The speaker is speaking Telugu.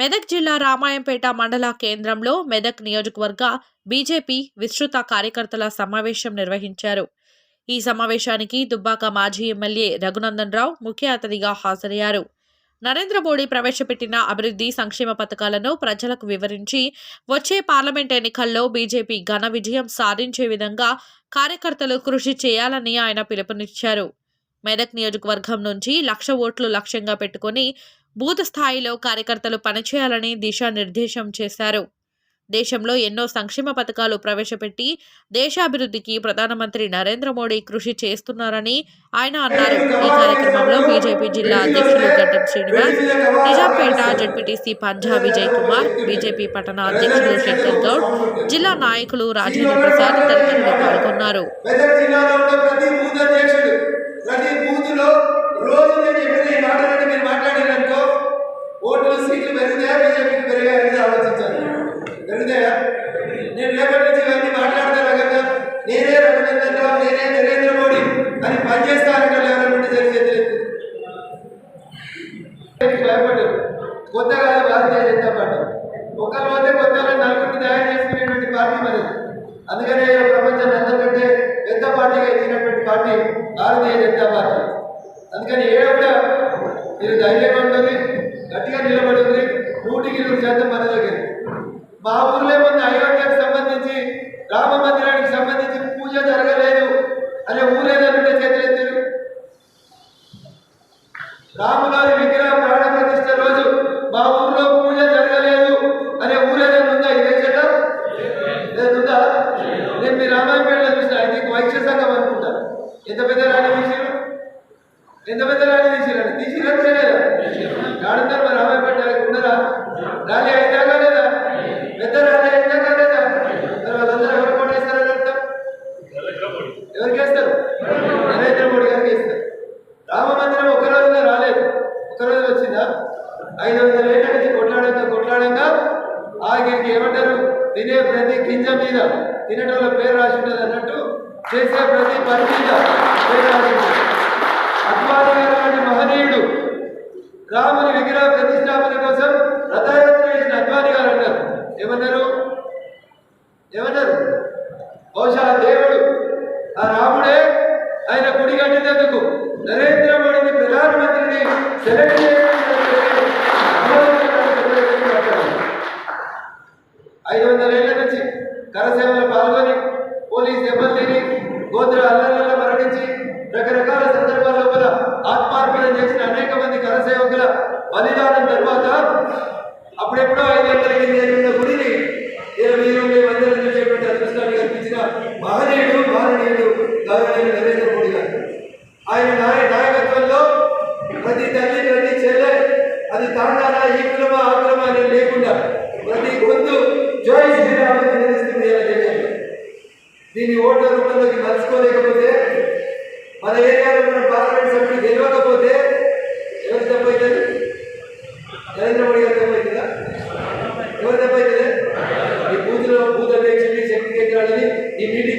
మెదక్ జిల్లా రామాయంపేట మండల కేంద్రంలో మెదక్ నియోజకవర్గ బీజేపీ విస్తృత కార్యకర్తల సమావేశం నిర్వహించారు. ఈ సమావేశానికి దుబ్బాక మాజీ ఎమ్మెల్యే రఘునందన్ రావు ముఖ్య అతిథిగా హాజరయ్యారు. నరేంద్ర మోడీ ప్రవేశపెట్టిన అభివృద్ధి సంక్షేమ పథకాలను ప్రజలకు వివరించి వచ్చే పార్లమెంట్ ఎన్నికల్లో బీజేపీ ఘన విజయం సాధించే విధంగా కార్యకర్తలు కృషి చేయాలని ఆయన పిలుపునిచ్చారు. మెదక్ నియోజకవర్గం నుంచి లక్ష ఓట్లు లక్ష్యంగా పెట్టుకొని బూత్ స్థాయిలో కార్యకర్తలు పనిచేయాలని దిశానిర్దేశం చేశారు. దేశంలో ఎన్నో సంక్షేమ పథకాలు ప్రవేశపెట్టి దేశాభివృద్ధికి ప్రధానమంత్రి నరేంద్ర మోడీ కృషి చేస్తున్నారని ఆయన అన్నారు. ఈ కార్యక్రమంలో బీజేపీ జిల్లా అధ్యక్షులు గడ్డం శ్రీనివాస్ నిజాంపేట జడ్పీటీసీ పంజా విజయ్ కుమార్ బీజేపీ పట్టణ అధ్యక్షులు శంకర్ గౌడ్ జిల్లా నాయకులు రాజేంద్ర ప్రసాద్ తదితరులు పాల్గొన్నారు. ప్రతి రోజు నేను భయపడ్డారు. కొత్తగా భారతీయ జనతా పార్టీ ఒకరు పోతే కొత్తగా నలుగురిని తయారు చేసుకునేటువంటి పార్టీ మరి అందుకనే ఈ ప్రపంచం అందరికంటే పెద్ద పార్టీగా ఎదిగినటువంటి పార్టీ భారతీయ జనతా పార్టీ. అందుకని ఏడ కూడా మీరు ధైర్యం ఉంటుంది గట్టిగా నిలబడి ఉంది నూటికి నూరు శాతం మన దగ్గర మా ఊర్లో రాముగారి విగ్రహ ప్రాణ ప్రతిష్ట రోజు మా ఊర్లో పూజ జరగలేదు అనే ఊరేదైనా ఉందా ఇదే చెట్ట లేదుందా నేను మీ రామాయణపేటలో చూసిన ఐ థింక్ వైశ్య సంఘం అనుకుంటా. ఎంత పెద్ద రాణి తీసిరు? ఎంత పెద్ద రాణి తీసిరండి? తీసిరా లేదా ఆడుతారు మరి రామాయణపేట ఉన్నారా ర్యాలీ అయితే గింజ మీద తినటంలో పేరు రాసి ఉంటుంది అన్నట్టు చేసే ప్రతి పని మీద పేరు రాసి అద్వాని గారు మహనీయుడు రాముని విగ్రహ ప్రతిష్టాపన కోసం రథయాత్ర చేసిన అద్వాని గారు అన్నారు. ఏమన్నారు? ఏమన్నారు? బహుశా దేవుడు ఆ రాముడే ఆయన గుడి కట్టినందుకు నరేంద్ర మోడీని ప్రధానమంత్రిని సెలెక్ట్ ఐదు వందల ఏళ్ళ నుంచి కరసేవలు పాల్గొని పోలీస్ దెబ్బలు గోత్ర అల్లర్లలో మరణించి రకరకాల సందర్భాల లోపల ఆత్మార్పణ చేసిన అనేక మంది కరసేవకుల బలిదానం తర్వాత అప్పుడెప్పుడో ఐదు వందల ఎనిమిది గుడిని ఇరవై ఇరవై మందిరం చేసేటువంటి అదృష్టాన్ని కల్పించిన మహనీయుడు మహనీయుడు గౌరవనీయుడు నరేంద్ర మోడీ గారు. ఆయన నాయ నాయకత్వంలో ప్రతి తల్లి ప్రతి చెల్లె అది తాండాలా ఈ కులమా ఆ కులమా అనేది లేకుండా దీన్ని ఓట్ల రూపంలోకి మలుచుకోలేకపోతే మన ఏరియాలో ఉన్న పార్లమెంట్ సభ్యులు గెలవకపోతే ఎవరు తప్పైతుంది నరేంద్ర మోడీ గారు తప్పైతుందా ఎవరు తప్పైతుంది ఈ బూతులో బూత్ అధ్యక్షుడి శక్తి కేంద్రాలని ఈ మీడియా